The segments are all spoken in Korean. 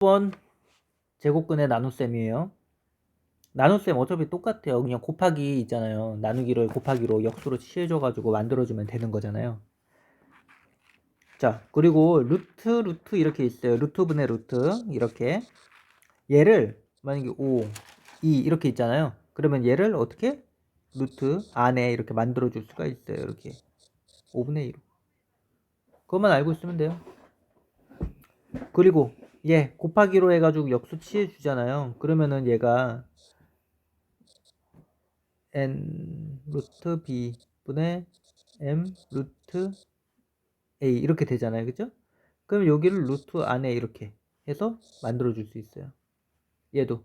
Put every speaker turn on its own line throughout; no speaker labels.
번 제곱근의 나눗셈이에요. 나눗셈 어차피 똑같아요. 그냥 곱하기 있잖아요. 나누기를 곱하기로 역수로 취해줘가지고 만들어주면 되는 거잖아요. 자, 그리고 루트, 루트 이렇게 있어요. 루트분의 루트 이렇게 얘를 만약에 5, 2 이렇게 있잖아요. 그러면 얘를 어떻게 루트 안에 이렇게 만들어줄 수가 있어요. 이렇게 5분의 1. 그것만 알고 있으면 돼요. 그리고 얘 곱하기로 해가지고 역수 취해 주잖아요. 그러면은 얘가 n 루트 b 분의 m 루트 a 이렇게 되잖아요. 그죠? 그럼 여기를 루트 안에 이렇게 해서 만들어 줄 수 있어요. 얘도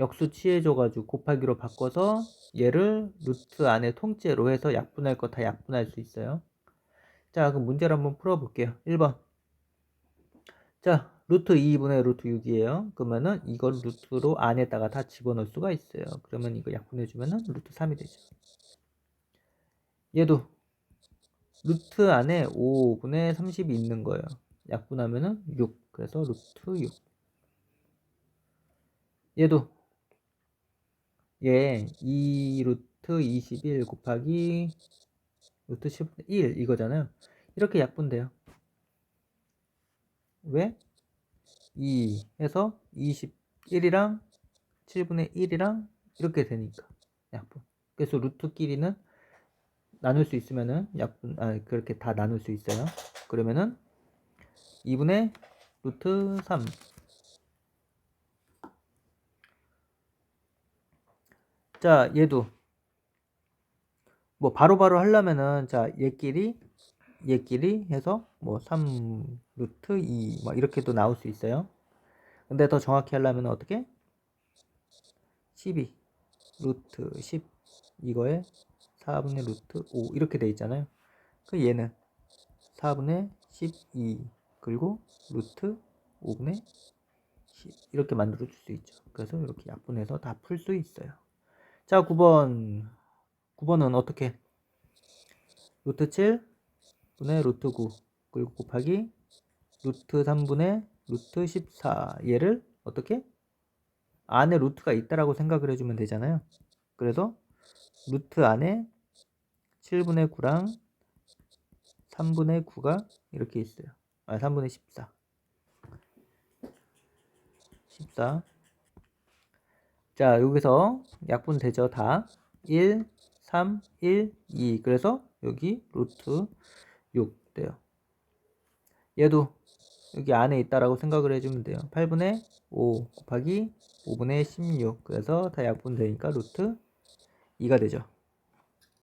역수 취해줘가지고 곱하기로 바꿔서 얘를 루트 안에 통째로 해서 약분할 거 다 약분할 수 있어요. 자, 그럼 문제를 한번 풀어볼게요. 1번. 자, 루트 2분의 루트 6이에요. 그러면은 이걸 루트로 안에다가 다 집어넣을 수가 있어요. 그러면 이거 약분해주면은 루트 3이 되죠. 얘도 루트 안에 5분의 30이 있는 거예요. 약분하면은 6. 그래서 루트 6. 얘도 얘 2루트 21 곱하기 루트 10분의 1 이거잖아요. 이렇게 약분돼요. 왜? 2 해서 21이랑 7분의 1이랑 이렇게 되니까 약분. 그래서 루트끼리는 나눌 수 있으면은 약분 아 그렇게 다 나눌 수 있어요. 그러면은 2분의 루트 3 자, 얘도 뭐 바로바로 하려면은 자, 얘끼리 얘끼리 해서 뭐 3 루트 2 막 이렇게도 나올 수 있어요. 근데 더 정확히 하려면 어떻게? 12 루트 10 이거에 4분의 루트 5 이렇게 돼 있잖아요. 그 얘는 4분의 12 그리고 루트 5분의 10 이렇게 만들어 줄 수 있죠. 그래서 이렇게 약분해서 다 풀 수 있어요. 자, 9번. 9번은 어떻게? 루트 7 분의 루트 9 그리고 곱하기 루트 3분의 루트 14 얘를 어떻게? 안에 루트가 있다라고 생각을 해주면 되잖아요. 그래서 루트 안에 7분의 9랑 3분의 9가 이렇게 있어요. 아, 3분의 14. 14. 자, 여기서 약분 되죠, 다. 1, 3, 1, 2. 그래서 여기 루트 6 돼요. 얘도 여기 안에 있다라고 생각을 해주면 돼요. 8분의 5 곱하기 5분의 16. 그래서 다 약분 되니까 루트 2가 되죠.